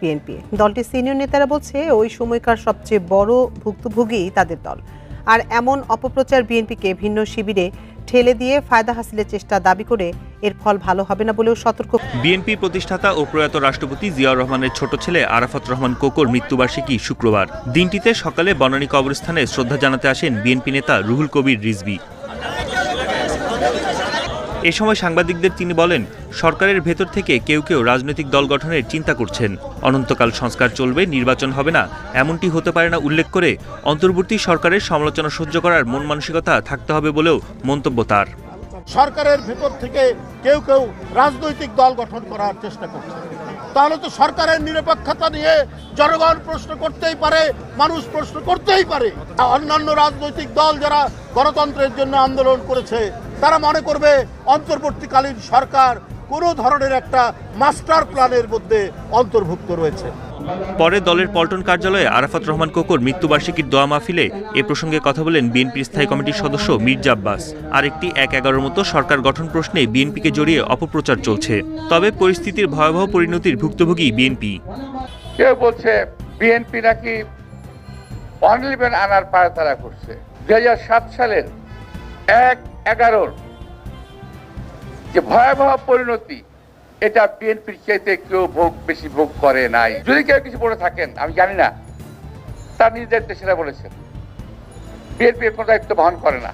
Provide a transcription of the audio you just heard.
BNP. দলটির senior নেতারা বলছে, ওই সময়কার সবচেয়ে বড় ভুক্তভোগী তাদের দল। আর এমন অপপ্রচার বিএনপিকে ভিন্ন শিবিরে ঠেলে দিয়ে ফায়দা হাসিলের চেষ্টা দাবি করে এর ফল ভালো হবে না বলেও সতর্ক। বিএনপি প্রতিষ্ঠাতা ও প্রয়াত রাষ্ট্রপতি জিয়াউর রহমানের ছোট ছেলে আরাফাত রহমান কোকর মৃত্যুবার্ষিকী শুক্রবার। দিনটিতে সকালে বনানী কবরস্থানে শ্রদ্ধা জানাতে আসেন বিএনপি নেতা রুহুল কবির রিজভী। এ সময় সাংবাদিকদের তিনি বলেন, সরকারের ভেতর থেকে কেউ কেউ রাজনৈতিক দল গঠনের চিন্তা করছেন। অনন্তকাল সংস্কার চলবে, নির্বাচন হবে না, এমনটি হতে পারে না উল্লেখ করে অন্তর্বর্তী সরকারের সমালোচনা সহ্য করার মন মানসিকতা থাকতে হবে বলেও মন্তব্য তার। সরকারের ভেতর থেকে কেউ কেউ রাজনৈতিক দল গঠন করার চেষ্টা করছে। তাহলে তো সরকারের নিরপেক্ষতা নিয়ে জনগণ প্রশ্ন করতেই পারে, মানুষ প্রশ্ন করতেই পারে। অন্যান্য রাজনৈতিক দল যারা গণতন্ত্রের জন্য আন্দোলন করেছে, তারা মনে করবে অন্তর্বর্তীকালীন সরকার কোনো ধরনের একটা মাস্টার প্ল্যানের মধ্যে অন্তর্ভুক্ত রয়েছে। পরে দলের পল্টন কার্যালয়ে আরাফাত রহমান কোকর মৃত্যুবার্ষিকীর দোয়া মাহফিলে এ প্রসঙ্গে কথা বলেন বিএনপির স্থায়ী কমিটির সদস্য মির্জা আব্বাস। আরেকটি এক এগারোর মতো সরকার গঠন প্রশ্নে বিএনপিকে জড়িয়ে অপপ্রচার চলছে। তবে পরিস্থিতির ভয়াবহ পরিণতির ভুক্তভোগী বিএনপি। কেউ বলছে বিএনপি নাকি অনলিবেন আনার পায়তারা করছে। দুই হাজার সাত সালের এক এগারোর যে ভয়াবহ পরিণতি এটা বিএনপির চাইতে কেউ ভোগ, বেশি ভোগ করে নাই। যদি কেউ কিছু বলে থাকেন, আমি জানি না। তার নিজের দেশেরা বলেছেন। বিএনপি কোনো দায়িত্ব বহন করে না।